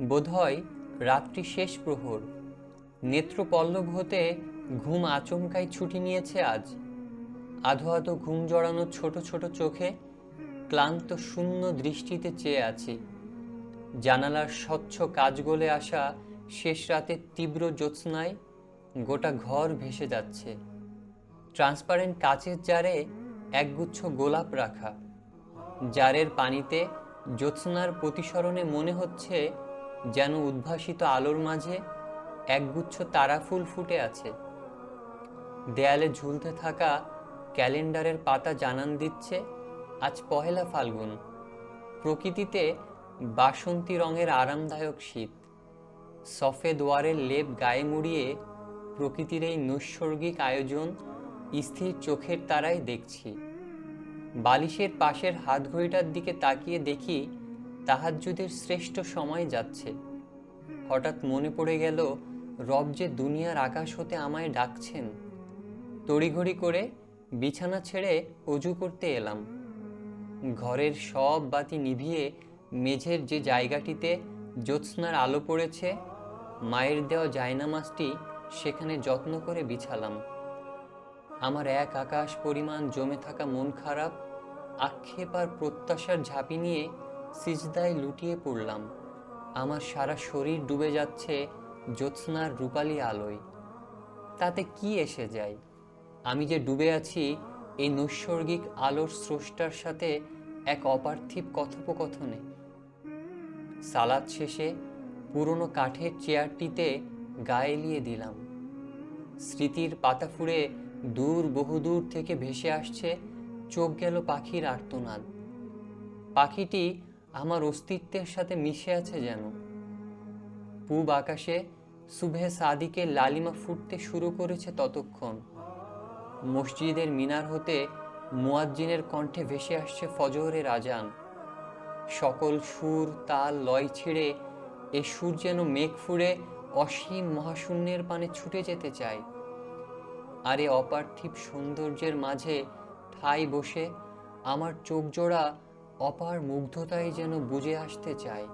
বোধহয় রাত্রি শেষ প্রহর। নেত্র পল্লব হতে ঘুম আচমকাই ছুটি নিয়েছে আজ। আধো আধো ঘুম জড়ানো ছোট ছোট চোখে ক্লান্ত শূন্য দৃষ্টিতে চেয়ে আছি। জানালার স্বচ্ছ কাজ গলে আসা শেষ রাতের তীব্র জ্যোৎস্নায় গোটা ঘর ভেসে যাচ্ছে। ট্রান্সপারেন্ট কাচের জারে একগুচ্ছ গোলাপ রাখা। জারের পানিতে জ্যোৎস্নার প্রতিসরণে মনে হচ্ছে যেন উদ্ভাসিত আলোর মাঝে একগুচ্ছ তারা ফুল ফুটে আছে। দেয়ালে ঝুলতে থাকা ক্যালেন্ডারের পাতা জানান দিচ্ছে, আজ পহেলা ফাল্গুন। প্রকৃতিতে বাসন্তী রঙের আরামদায়ক শীত। সফেদ ওয়ারের লেপ গায়ে মুড়িয়ে প্রকৃতির এই নৈসর্গিক আয়োজন স্থির চোখের তারাই দেখছি। বালিশের পাশের হাতঘড়িটার দিকে তাকিয়ে দেখি তাহাজ্জুদের শ্রেষ্ঠ সময় যাচ্ছে। হঠাৎ মনে পড়ে গেল, রব যে দুনিয়ার আকাশ হতে আমায় ডাকছেন। তড়িঘড়ি করে বিছানা ছেড়ে অজু করতে এলাম। ঘরের সব বাতি নিভিয়ে মেঝের যে জায়গাটিতে জ্যোৎস্নার আলো পড়েছে, মায়ের দেওয়া জায়নামাজটি সেখানে যত্ন করে বিছালাম। আমার এক আকাশ পরিমাণ জমে থাকা মন খারাপ, আক্ষেপ আর প্রত্যাশার ঝাঁপি নিয়ে সিজদায় লুটিয়ে পড়লাম। আমার সারা শরীর ডুবে যাচ্ছে জ্যোৎস্নার রূপালী আলোয়। তাতে কি এসে যায়? আমি যে ডুবে আছি, এই নৈসর্গিক আলোর স্রষ্টার সাথে এক অপার্থিব কথোপকথনে। সালাদ শেষে পুরনো কাঠের চেয়ারটিতে গায়ে এলিয়ে দিলাম। স্মৃতির পাতা ফুঁড়ে দূর, বহুদূর থেকে ভেসে আসছে চোখ গেল পাখির আর্তনাদ। পাখিটি আমার অস্তিত্বের সাথে মিশে আছে যেন। পূব আকাশে সুভে সাদিকে লালিমা ফুটতে শুরু করেছে ততক্ষণ। মসজিদের মিনার হতে মুয়াজ্জিনের কণ্ঠে ভেসে আসছে ফজরের আজান সকল সুর, তাল, লয় ছিঁড়ে এ সুর যেন মেঘ ফুঁড়ে অসীম মহাশূন্যের পানে ছুটে যেতে চায়। আর এ অপার্থিব সৌন্দর্যের মাঝে ঠাই বসে আমার চোখ জোড়া অপার মুগ্ধতাই যেন বুঝে আসতে চায়।